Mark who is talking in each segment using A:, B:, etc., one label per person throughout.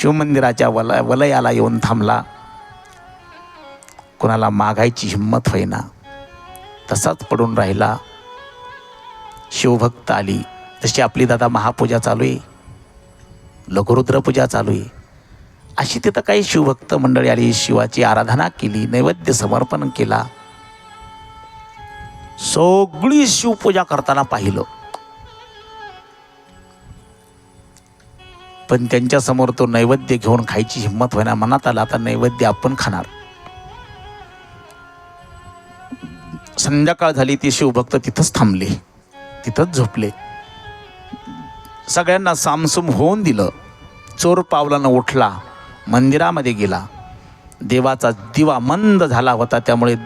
A: शिवमंदिराच्या वल वलयाला येऊन थांबला. कोणाला मागायची हिंमत होईना. तसाच पडून राहिला. शिवभक्त आली. जशी आपली दादा महापूजा चालू आहे लघुरुद्र पूजा चालू आहे अशी तिथं काही शिवभक्त मंडळी आली. शिवाची आराधना केली नैवेद्य समर्पण केला. सगळी शिवपूजा करताना पाहिलं. पण त्यांच्यासमोर तो नैवेद्य घेऊन खायची हिंमत होईना. मनात आला आता नैवेद्य आपण खाणार. संध्याकाळ झाली ती शिवभक्त तिथंच थांबले. तिथंच झोपले. सगळ्यांना सामसूम होऊन दिलं. चोर पावलानं उठला मंदिरामध्ये गेला. देवाचा दिवा मंद झाला होता त्यामुळे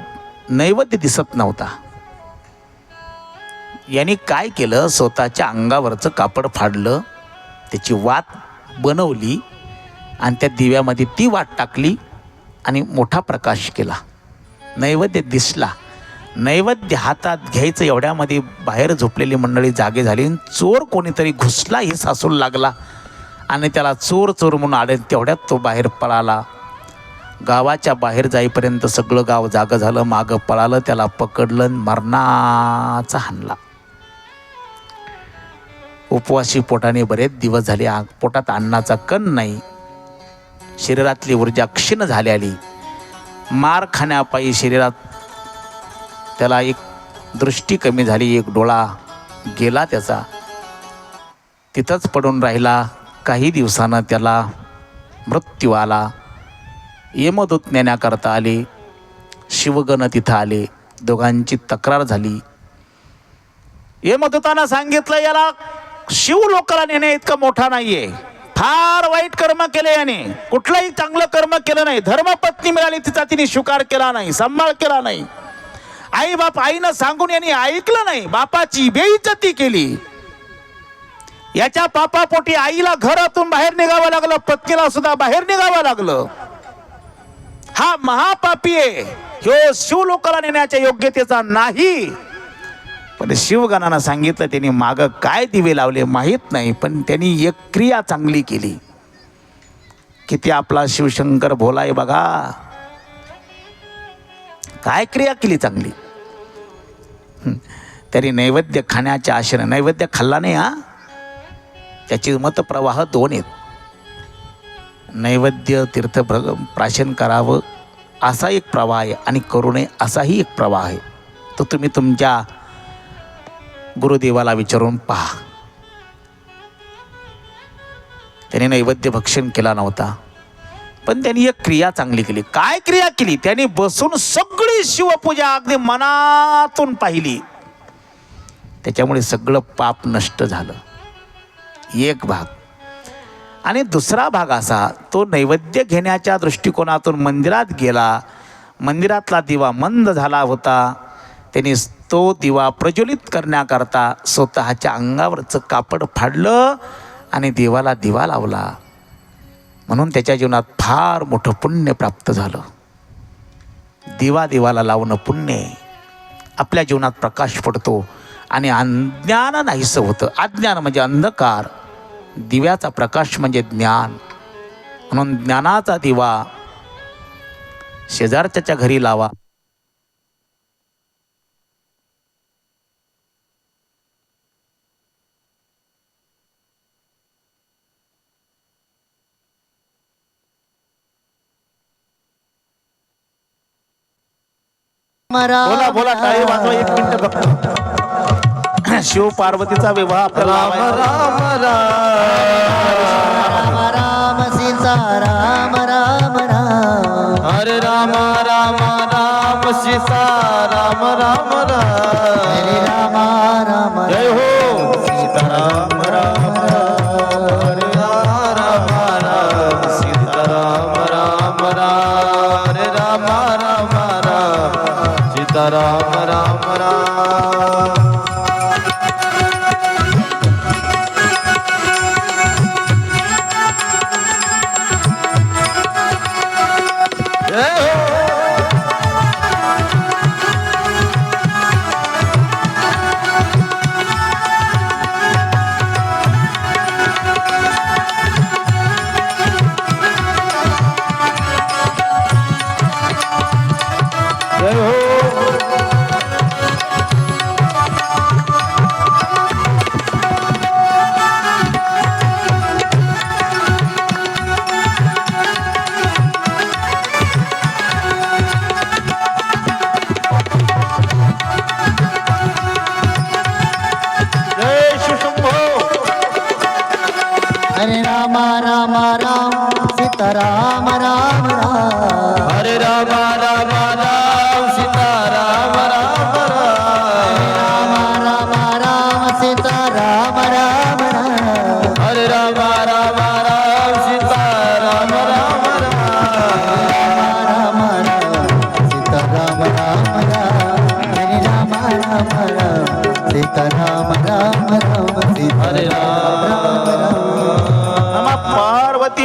A: नैवेद्य दिसत नव्हता. यांनी काय केलं? स्वतःच्या अंगावरचं कापड फाडलं. त्याची वात बनवली आणि त्या दिव्यामध्ये ती वाट टाकली आणि मोठा प्रकाश केला. नैवेद्य दिसला. नैवेद्य हातात घ्यायचं एवढ्यामध्ये बाहेर झोपलेली मंडळी जागे झाली आणि चोर कोणीतरी घुसला हे सासू लागला आणि त्याला चोर चोर म्हणून आले तेवढ्यात तो बाहेर पळाला. गावाच्या बाहेर जाईपर्यंत सगळं गाव जागं झालं मागं पळालं त्याला पकडलं मरणाचा हाणला. उपवासी पोटाने बरेच दिवस झाले आ- पोटात अन्नाचा कण नाही. शरीरातली ऊर्जा क्षीण झाल्याली मार खाण्यापायी शरीरात त्याला एक दृष्टी कमी झाली एक डोळा गेला त्याचा. तिथंच पडून राहिला. काही दिवसानं त्याला मृत्यू आला. यमदूत नेण्याकरता आले. शिवगण तिथं आले. दोघांची तक्रार झाली. यमदूतानं सांगितलं याला शिव लोकाला नेणे इतका मोठा नाहीये. फार वाईट कर्म केले याने. कुठलंही चांगलं कर्म केलं नाही. धर्मपत्नी मिळाली तिचा तिने स्वीकार केला नाही सांभाळ केला नाही. आई बाप आईनं सांगून यांनी ऐकलं नाही. बापाची बेइज्जती केली. याच्या पापापोटी आईला घरातून बाहेर निघावं लागलं पत्नीला सुद्धा बाहेर निघावं लागलं. हा महापापी आहे. ह्यो शिव लोकाला नेण्याच्या योग्यतेचा नाही. पण शिवगणानं सांगितलं त्यांनी मागं काय दिवे लावले माहीत नाही पण त्यांनी एक क्रिया चांगली केली. किती आपला शिवशंकर भोलाय बघा. काय क्रिया केली चांगली? तरी त्यांनी नैवेद्य खाण्याच्या आशेने नैवेद्य खाल्ला नाही हा? त्याचे मतप्रवाह दोन आहेत. नैवेद्य तीर्थ प्राशन करावं असा एक प्रवाह आहे आणि करू नये असाही एक प्रवाह आहे. तो तुम्ही तुमच्या गुरुदेवाला विचारून पहा. त्याने नैवेद्य भक्षण केला नव्हता. पण त्यांनी एक क्रिया चांगली केली. काय क्रिया केली? त्यांनी बसून सगळी शिवपूजा अगदी मनातून पाहिली. त्याच्यामुळे सगळं पाप नष्ट झालं. एक भाग. आणि दुसरा भाग असा तो नैवेद्य घेण्याच्या दृष्टिकोनातून मंदिरात गेला. मंदिरातला दिवा मंद झाला होता. त्यांनी तो दिवा प्रज्वलित करण्याकरता स्वतःच्या अंगावरचं कापड फाडलं आणि देवाला दिवा लावला. म्हणून त्याच्या जीवनात फार मोठं पुण्य प्राप्त झालं. दिवा देवाला लावणं पुण्य आपल्या जीवनात प्रकाश पडतो आणि अज्ञान नाहीसं होतं. अज्ञान म्हणजे अंधकार. दिव्याचा प्रकाश म्हणजे ज्ञान. म्हणून ज्ञानाचा दिवा शेजारच्याच्या घरी लावा. बोला बोला टाळी वाजवा एक मिनिट बघतो शिव पार्वतीचा विवाह आपल्याला लावायचा.
B: राम राम सीता राम राम राम.
C: हरे राम राम राम सीता राम राम.
B: हरे
C: राम
B: राम राम.
C: जय हो. राम सीता राम राम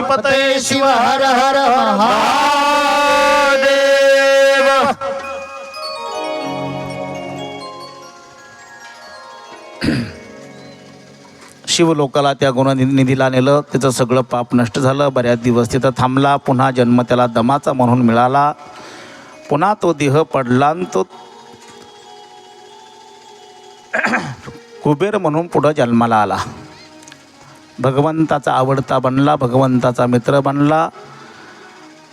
A: पार्वती
B: शिव हर हर
C: महादेव।
A: शिवलोकाला त्या गुणनिधीला नेलं त्याचं सगळं पाप नष्ट झालं बऱ्याच दिवस तिथं थांबला पुन्हा जन्म त्याला दमाचा म्हणून मिळाला. पुन्हा तो देह पडला आणि तो कुबेर म्हणून पुढं जन्माला आला. भगवंताचा आवडता बनला भगवंताचा मित्र बनला.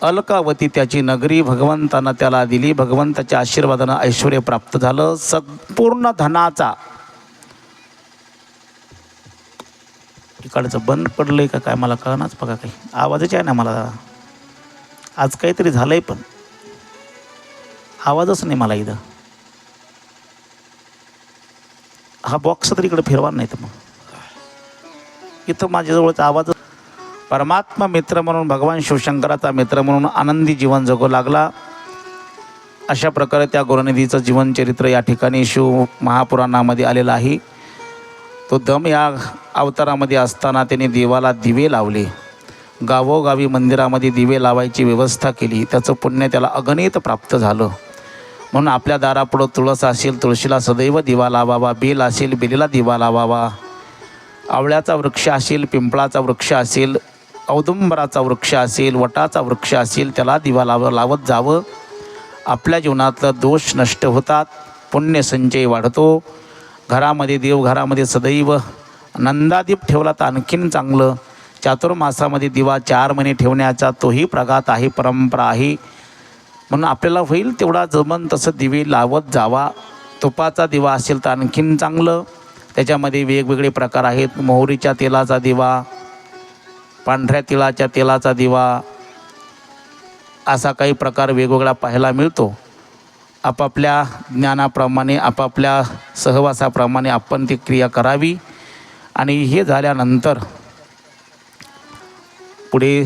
A: अलकावती त्याची नगरी भगवंतानं त्याला दिली. भगवंताच्या आशीर्वादानं ऐश्वर प्राप्त झालं. संपूर्ण धनाचा. इकडचं बंद पडलंय का काय मला कळणाच बघा काही. आवाजच आहे ना मला. आज काहीतरी झालंय पण. आवाजच नाही मला इथं. हा बॉक्स तर इकडे फिरवा नाही तर मग. इथं माझ्याजवळचा आवाज परमात्मा मित्र म्हणून भगवान शिवशंकराचा मित्र म्हणून आनंदी जीवन जगू लागला. अशा प्रकारे त्या गुरुनिधीचं जीवनचरित्र या ठिकाणी शिव महापुराणामध्ये आलेलं आहे. तो दम या अवतारामध्ये असताना त्याने देवाला दिवे लावले. गावोगावी मंदिरामध्ये दिवे लावायची व्यवस्था केली. त्याचं पुण्य त्याला अगणित प्राप्त झालं. म्हणून आपल्या दारापुढं तुळस असेल तुळशीला सदैव दिवा लावावा बेल असेल बेलीला दिवा लावावा. आवळ्याचा वृक्ष असेल पिंपळाचा वृक्ष असेल औदुंबराचा वृक्ष असेल वटाचा वृक्ष असेल त्याला दिवा लाव लावत जावं. आपल्या जीवनातलं दोष नष्ट होतात पुण्य संचय वाढतो. घरामध्ये देव घरामध्ये सदैव. नंदादीप ठेवला तर आणखीन चांगलं. चातुर्मासामध्ये दिवा चार महिने ठेवण्याचा तोही प्रघात आहे परंपरा आहे. म्हणून आपल्याला होईल तेवढा जमन तसं दिवे लावत जावा. तुपाचा दिवा असेल तर आणखीन चांगलं. त्याच्यामध्ये वेगवेगळे प्रकार आहेत. मोहरीच्या तेलाचा दिवा पांढऱ्या तिळाच्या तेलाचा दिवा असा काही प्रकार वेगवेगळा पाहायला मिळतो. आपापल्या ज्ञानाप्रमाणे आपापल्या सहवासाप्रमाणे आपण ती क्रिया करावी. आणि हे झाल्यानंतर पुढे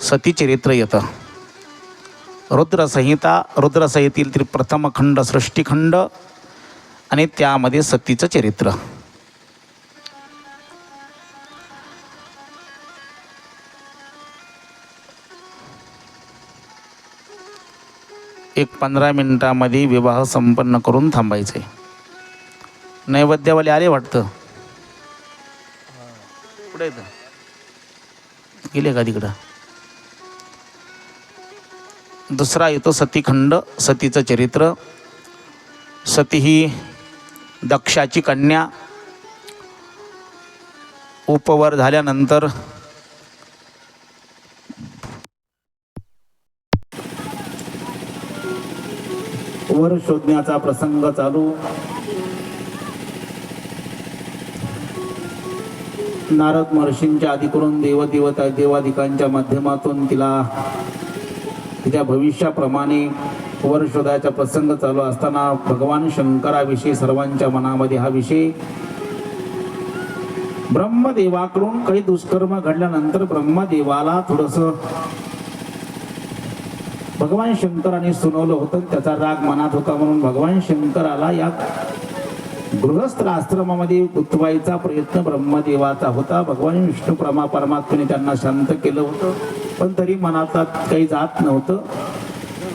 A: सतीचरित्र येतं. रुद्रसंहिता रुद्रसंहितेतील प्रथम खंड सृष्टीखंड आणि त्यामध्ये सतीचं चरित्र. एक पंधरा मिनिटामध्ये विवाह संपन्न करून थांबायचे. नैवेद्यवाले आले वाटतं? कुठे गेले का तिकडं? दुसरा येतो सतीखंड सतीचं चरित्र. सती ही दक्षाची कन्या उपवर झाल्यानंतर वर शोधण्याचा प्रसंग चालू. नारद महर्षींच्या आधीकडून देवदेवता देवाधिकांच्या माध्यमातून तिला तिच्या भविष्याप्रमाणे वर प्रसंग चालू असताना भगवान शंकराविषयी सर्वांच्या मनामध्ये हा विषय ब्रह्मदेवाकडून काही दुष्कर्म घडल्यानंतर ब्रह्मदेवाला थोडस भगवान शंकराने सुनवलं होतं त्याचा राग मनात होता म्हणून भगवान शंकराला या गृहस्थ आश्रमामध्ये गुंतवायचा प्रयत्न ब्रह्मदेवाचा होता. भगवान विष्णू प्रमा परमात्म्याने त्यांना शांत केलं होतं पण तरी मनात काही जात नव्हतं.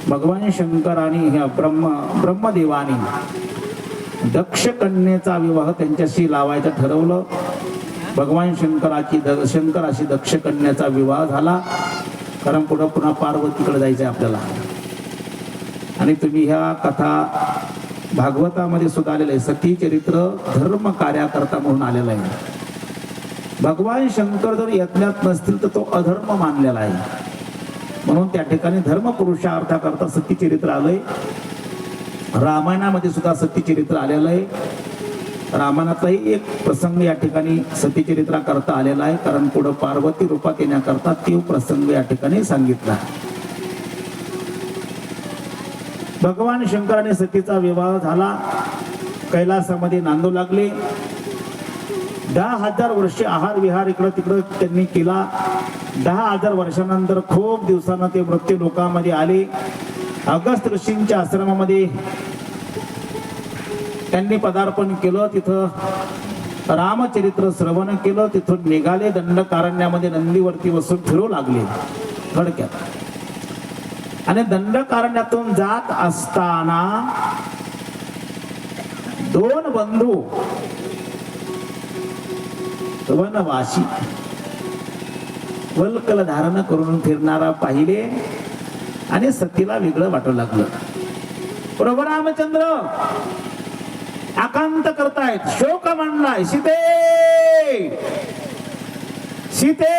A: भगवान शंकराने ह्या ब्रह्म ब्रह्मदेवाने दक्ष कन्येचा विवाह त्यांच्याशी लावायचं ठरवलं. भगवान शंकराची द शंकराशी दक्ष कन्याचा विवाह झाला. कारण पुढं पुन्हा पार्वतीकडे जायचं आहे आपल्याला. आणि तुम्ही ह्या कथा भागवतामध्ये सुद्धा आलेलं आहे. सती चरित्र धर्म कार्याकर्ता म्हणून आलेला आहे. भगवान शंकर जर यज्ञात नसतील तर तो अधर्म मानलेला आहे. म्हणून त्या ठिकाणी धर्म पुरुषार्थाकरता सती आलंय. रामायणामध्ये सुद्धा सत्यचरित्र आलेलं आहे. रामायणाचाही एक प्रसंग या ठिकाणी सतीचरित्रा करता आलेला आहे. कारण पुढं पार्वती रूपात येण्याकरता तो प्रसंग या ठिकाणी सांगितला. भगवान शंकराने सतीचा विवाह झाला. कैलासामध्ये नांदू लागले. दहा हजार वर्षे आहार विहार इकडं तिकडं त्यांनी केला. दहा हजार वर्षानंतर खूप दिवसानं ते मृत्यू लोकांमध्ये आले. अगस्त ऋषींच्या आश्रमामध्ये त्यांनी पदार्पण केलं. तिथं रामचरित्र श्रवण केलं. तिथून निघाले. दंडकारण्यामध्ये नंदीवरती बसून फिरू लागले. थडक्यात. आणि दंडकारण्यातून जात असताना दोन बंधू वनवासी वल्कल धारण करून फिरणारा पाहिले. आणि सतीला वेगळं वाटू लागलं. प्रभू रामचंद्र? आकांत करतायत. शोक मांडलाय. सीते! सीते!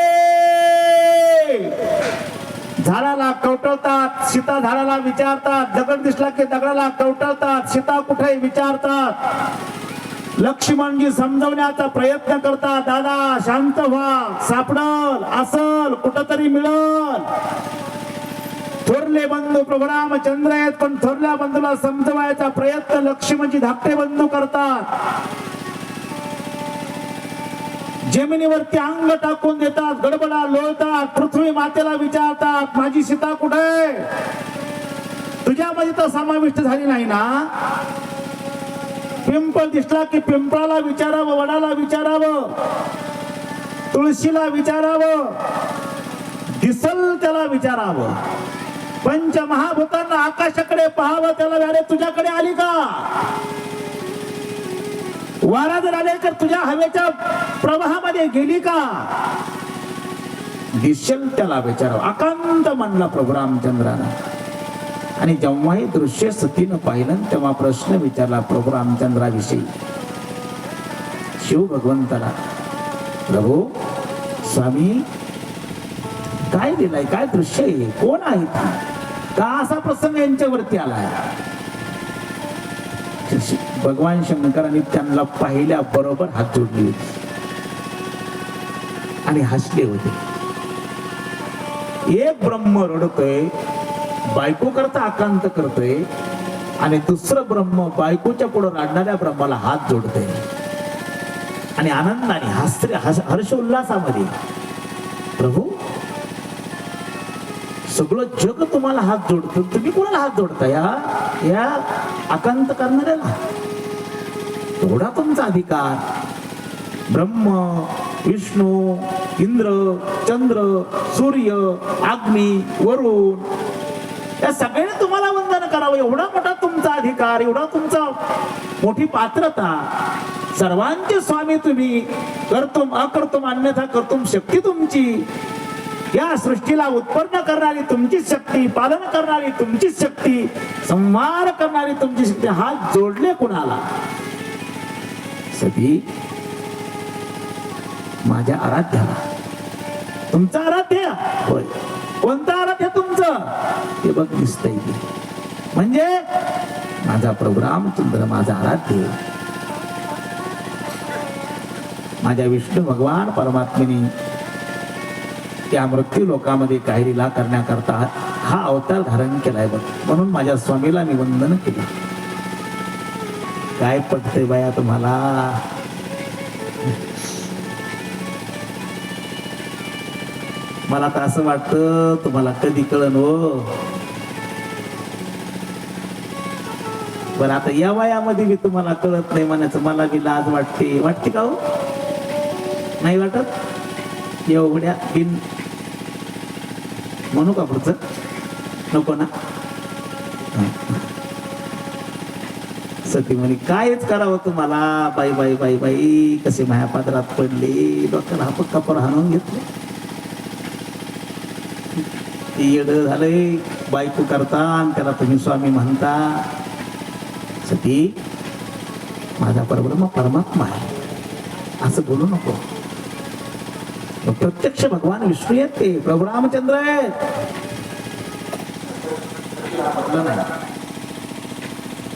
A: झाडाला कवटळतात. सीता झाडाला विचारतात. दगड दिसला की दगडाला कवटळतात. सीता कुठे? विचारतात. लक्ष्मणजी समजवण्याचा प्रयत्न करतात. दादा शांत व्हा. सापडल असल कुठतरी मिळल. थोरले बंधू प्रभू चंद्र आहेत पण थोरल्या बंधूला समजवायचा प्रयत्न लक्ष्मणजी धाकटे बंधू करतात. जमिनीवरती अंग टाकून देतात गडबडा लोळतात पृथ्वी मातेला विचारतात माझी सीता कुठे तुझ्यामध्ये तर समाविष्ट झाली नाही ना? पिंपळ दिसला की पिंपळाला विचारावं वडाला विचारावं तुळशीला विचारावं दिसल त्याला विचारावं. पंचमहाभूतांना आकाशाकडे पाहावं त्याला अरे तुझ्याकडे आली का? वारा जर आले तर तुझ्या हवेच्या प्रवाहामध्ये गेली का? दिसेल त्याला विचारावं. आकांत म्हणला प्रभू रामचंद्रानं आणि जेव्हा हे दृश्य सतीनं पाहिलं तेव्हा प्रश्न विचारला प्रभू रामचंद्राविषयी. शिव भगवंताला प्रभू स्वामी काय दिलाय? काय दृश्य आहे? कोण आहे का असा प्रसंग यांच्यावरती आलाय? भगवान शंकरांनी त्यांना पाहिल्या बरोबर हात जोडले होते. आणि हसले होते. एक ब्रह्म रडतोय बायको करता आकांत करतोय आणि दुसरं ब्रह्म बायकोच्या पुढे रडणाऱ्या ब्रह्माला हात जोडतोय. आणि आनंदाने हस्त्र हर्षोल्लासामध्ये प्रभू सगळं जग तुम्हाला हात जोडत. तुम्ही कोणाला हात जोडता या या आकांत करणाऱ्याला. एवढा तुमचा अधिकार. ब्रह्म विष्णू इंद्र चंद्र सूर्य अग्नी वरुण या सगळ्यांनी तुम्हाला वंदन करावं. एवढा मोठा तुमचा अधिकार एवढा तुमचा मोठी पात्रता. सर्वांचे स्वामी तुम्ही करतुम अकर्तुम अन्यथा करतुम शक्ती तुमची. या सृष्टीला उत्पन्न करणारी तुमची शक्ती पालन करणारी तुमची शक्ती संहार करणारी तुमची शक्ती हात जोडले कुणाला? सती माझ्या आराध्याला. तुमचा आराध्य? होय. कोणतं आलं ते तुमचं? ते बघ दिसतंय म्हणजे? माझा प्रभू रामचंद्र माझा आराध्य माझ्या विष्णू भगवान परमात्मेने त्या मृत्यू लोकामध्ये काही लिला करण्याकरता हा अवतार धारण केलाय बघ. म्हणून माझ्या स्वामीला मी वंदन केलं. काय पटतंय बाया तुम्हाला? मला तर असं वाटतं तुम्हाला कधी कळण हो. बरं आता या वयामध्ये मी तुम्हाला कळत नाही म्हणायचं मला बी लाज वाटते. वाटते का हो? नाही वाटत? एवढ्या बिन म्हणू का पुढचं? नको ना. सती म्हणे कायच करावं तुम्हाला? बाई बाई बाई बाई कसे माया पादरात पडले. डॉक्टर हा कपर हाणून घेतले. ते येड झालंय. बायको करता आणि त्याला तुम्ही स्वामी म्हणता. सती माझा परब्रह्म परमात्मा आहे. असं बोलू नको. प्रत्यक्ष भगवान विष्णू आहेत ते. प्रभू रामचंद्र आहेत.